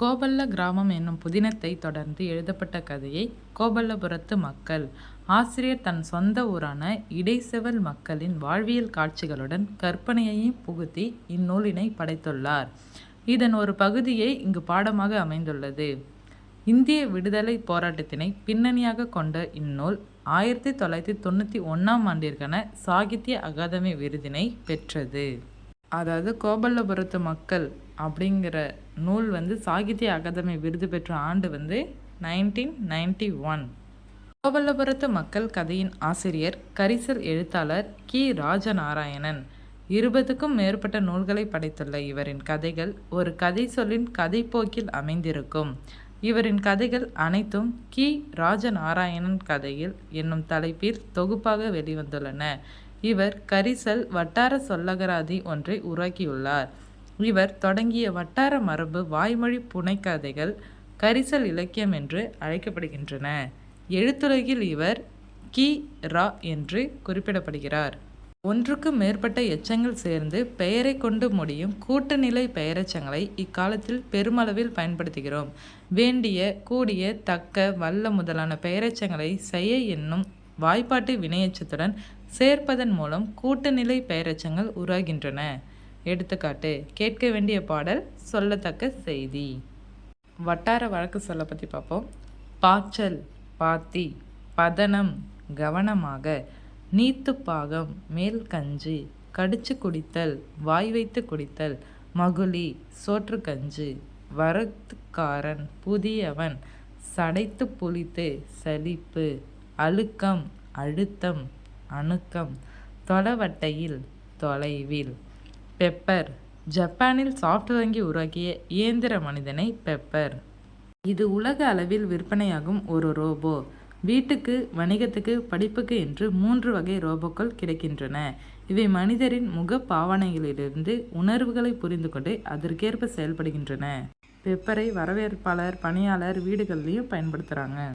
கோபல்ல கிராமம் என்னும் புதினத்தை தொடர்ந்து எழுதப்பட்ட கதையை கோபல்லபுரத்து மக்கள் ஆசிரியர் தன் சொந்த ஊரான இடைசெவல் மக்களின் வாழ்வியல் காட்சிகளுடன் கற்பனையையும் புகுத்தி இந்நூலினை படைத்துள்ளார். இதன் ஒரு பகுதியே இங்கு பாடமாக அமைந்துள்ளது. இந்திய விடுதலை போராட்டத்தினை பின்னணியாக கொண்ட இந்நூல் ஆயிரத்தி தொள்ளாயிரத்தி தொண்ணூற்றி ஒன்றாம் ஆண்டிற்கான சாகித்ய அகாதமி விருதினை பெற்றது. அதாவது கோபல்லபுரத்து மக்கள் அப்படிங்கிற நூல் வந்து சாகித்ய அகாதமி விருது பெற்ற ஆண்டு வந்து நைன்டீன் நைன்டி ஒன். கோபல்லபுரத்து மக்கள் கதையின் ஆசிரியர் கரிசல் எழுத்தாளர் கி. ராஜநாராயணன். இருபதுக்கும் மேற்பட்ட நூல்களை படைத்துள்ள இவரின் கதைகள் ஒரு கதை சொல்லின் கதைப்போக்கில் அமைந்திருக்கும். இவரின் கதைகள் அனைத்தும் கி. ராஜநாராயணன் கதையில் என்னும் தலைப்பில் தொகுப்பாக வெளிவந்துள்ளன. இவர் கரிசல் வட்டார சொல்லகராதி ஒன்றை உருவாக்கியுள்ளார். இவர் தொடங்கிய வட்டார மரபு வாய்மொழி புனைக்கதைகள் கரிசல் இலக்கியம் என்று அழைக்கப்படுகின்றன. எழுத்துலகில் இவர் கி. ரா என்று குறிப்பிடப்படுகிறார். ஒன்றுக்கு மேற்பட்ட எச்சங்கள் சேர்ந்து பெயரை கொண்டு முடியும் கூட்டுநிலை பெயரெச்சங்களை இக்காலத்தில் பெருமளவில் பயன்படுத்துகிறோம். வேண்டிய கூடிய தக்க வல்ல முதலான பெயரெச்சங்களை செய்ய என்னும் வாய்ப்பாட்டு வினையச்சத்துடன் சேர்ப்பதன் மூலம் கூட்டுநிலை பெயரெச்சங்கள் உருவாகின்றன. எடுத்துக்காட்டு கேட்க வேண்டிய பாடல் சொல்லத்தக்க செய்தி. வட்டார வழக்கு சொல்ல பற்றி பார்ப்போம். பாய்ச்சல் பாத்தி பதனம் கவனமாக நீத்துப்பாகம் மேல் கஞ்சி கடிச்சு குடித்தல் வாய் வைத்து குடித்தல் மகுளி சோற்று கஞ்சி வரத்துக்காரன் புதியவன் சடைத்து புளித்து சலிப்பு அழுக்கம் அழுத்தம் அணுக்கம். தொலைவட்டையில் தொலைவில். பெப்பர். ஜப்பானில் சாஃப்ட் வங்கி உருவாக்கிய இயந்திர மனிதனை பெப்பர். இது உலக அளவில் விற்பனையாகும் ஒரு ரோபோ. வீட்டுக்கு வணிகத்துக்கு படிப்புக்கு என்று மூன்று வகை ரோபோக்கள் கிடைக்கின்றன. இவை மனிதரின் முக பாவனைகளிலிருந்து உணர்வுகளை புரிந்து கொண்டு அதற்கேற்ப செயல்படுகின்றன. பெப்பரை வரவேற்பாளர் பணியாளர் வீடுகள்லையும் பயன்படுத்துகிறாங்க